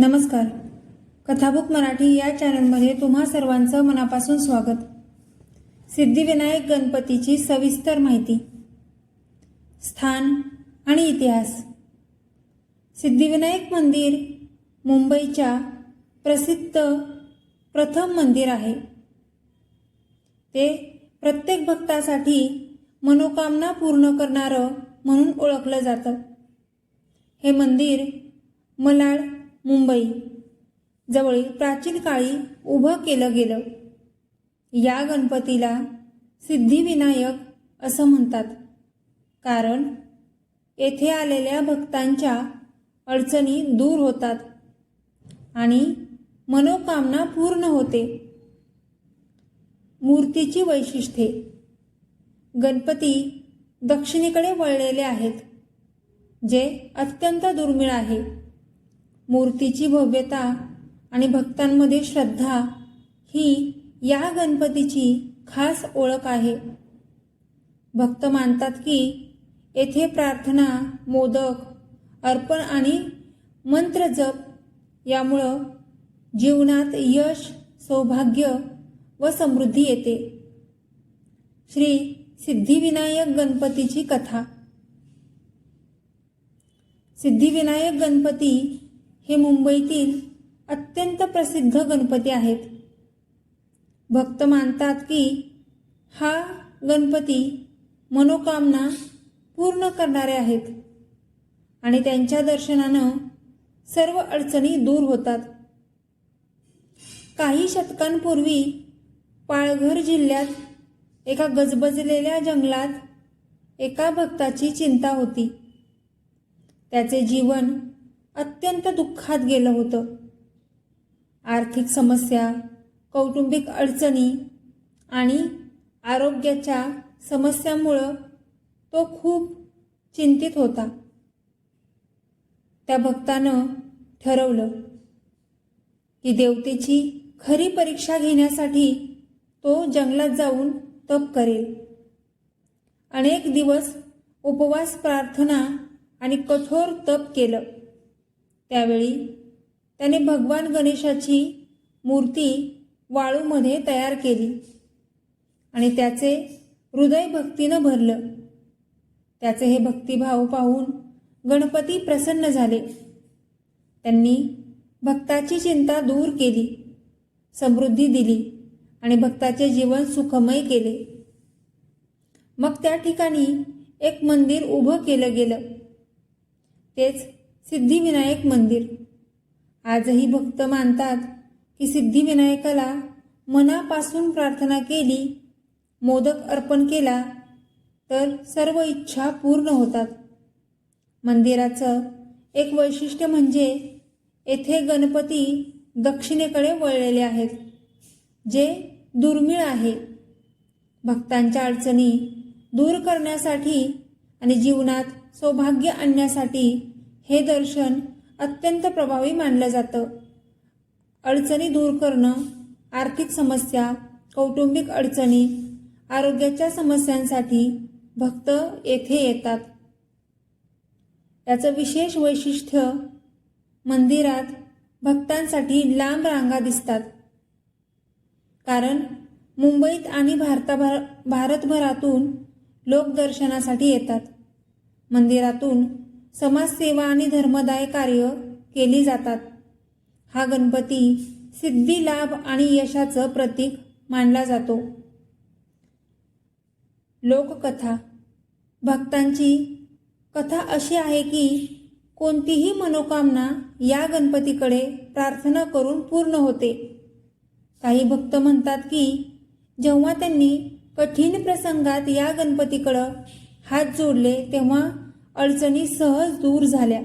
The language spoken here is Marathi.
नमस्कार. कथाबुक मराठी या चॅनलमध्ये तुम्हा सर्वांचं मनापासून स्वागत. सिद्धिविनायक गणपतीची सविस्तर माहिती. स्थान आणि इतिहास. सिद्धिविनायक मंदिर मुंबईच्या प्रसिद्ध प्रथम मंदिर आहे. ते प्रत्येक भक्तासाठी मनोकामना पूर्ण करणारं म्हणून ओळखलं जातं. हे मंदिर मलाड मुंबई. जवळील प्राचीन काळी उभं केलं गेलं. या गणपतीला सिद्धिविनायक असं म्हणतात. कारण येथे आलेल्या भक्तांच्या अडचणी दूर होतात आणि मनोकामना पूर्ण होते. मूर्तीची वैशिष्ट्ये. गणपती दक्षिणेकडे वळलेले आहेत जे अत्यंत दुर्मिळ आहे. मूर्तीची भव्यता आणि भक्तांमध्ये श्रद्धा ही या गणपतीची खास ओळख आहे. भक्त मानतात की येथे प्रार्थना मोदक अर्पण आणि मंत्र जप यामुळं जीवनात यश सौभाग्य व समृद्धी येते. श्री सिद्धिविनायक गणपतीची कथा. सिद्धिविनायक गणपती हे मुंबईतील अत्यंत प्रसिद्ध गणपती आहेत. भक्त मानतात की हा गणपती मनोकामना पूर्ण करणारे आहेत आणि त्यांच्या दर्शनानं सर्व अडचणी दूर होतात. काही शतकांपूर्वी पाळघर जिल्ह्यात एका गजबजलेल्या जंगलात एका भक्ताची चिंता होती. त्याचे जीवन अत्यंत दुःखात गेलं होतं. आर्थिक समस्या कौटुंबिक अडचणी आणि आरोग्याच्या समस्यामुळं तो खूप चिंतित होता. त्या भक्तानं ठरवलं की देवतेची खरी परीक्षा घेण्यासाठी तो जंगलात जाऊन तप करेल. अनेक दिवस उपवास प्रार्थना आणि कठोर तप केलं. त्यावेळी त्याने भगवान गणेशाची मूर्ती वाळूमध्ये तयार केली आणि त्याचे हृदय भक्तीनं भरलं. त्याचे हे भक्तिभाव पाहून गणपती प्रसन्न झाले. त्यांनी भक्ताची चिंता दूर केली समृद्धी दिली आणि भक्ताचे जीवन सुखमय केले. मग त्या ठिकाणी एक मंदिर उभं केलं गेलं. तेच सिद्धिविनायक मंदिर. आजही भक्त मानतात की सिद्धिविनायकाला मनापासून प्रार्थना केली मोदक अर्पण केला तर सर्व इच्छा पूर्ण होतात. मंदिराचं एक वैशिष्ट्य म्हणजे येथे गणपती दक्षिणेकडे वळलेले आहेत जे दुर्मिळ आहे. भक्तांच्या अडचणी दूर करण्यासाठी आणि जीवनात सौभाग्य आणण्यासाठी हे दर्शन अत्यंत प्रभावी मानलं जातं. अडचणी दूर करणं आर्थिक समस्या कौटुंबिक अडचणी आरोग्याच्या समस्यांसाठी भक्त येथे येतात. याचं विशेष वैशिष्ट्य मंदिरात भक्तांसाठी लांब रांगा दिसतात. कारण मुंबईत आणि भारताभर भारतभरातून लोक दर्शनासाठी येतात. मंदिरातून समाजसेवा आणि धर्मदाय कार्य केली जातात. हा गणपती सिद्धी लाभ आणि यशाचं प्रतीक मानला जातो. लोककथा. भक्तांची कथा अशी आहे की कोणतीही मनोकामना या गणपतीकडे प्रार्थना करून पूर्ण होते. काही भक्त म्हणतात की जेव्हा त्यांनी कठीण प्रसंगात या गणपतीकडं हात जोडले तेव्हा अडचणी सहज दूर झाल्या.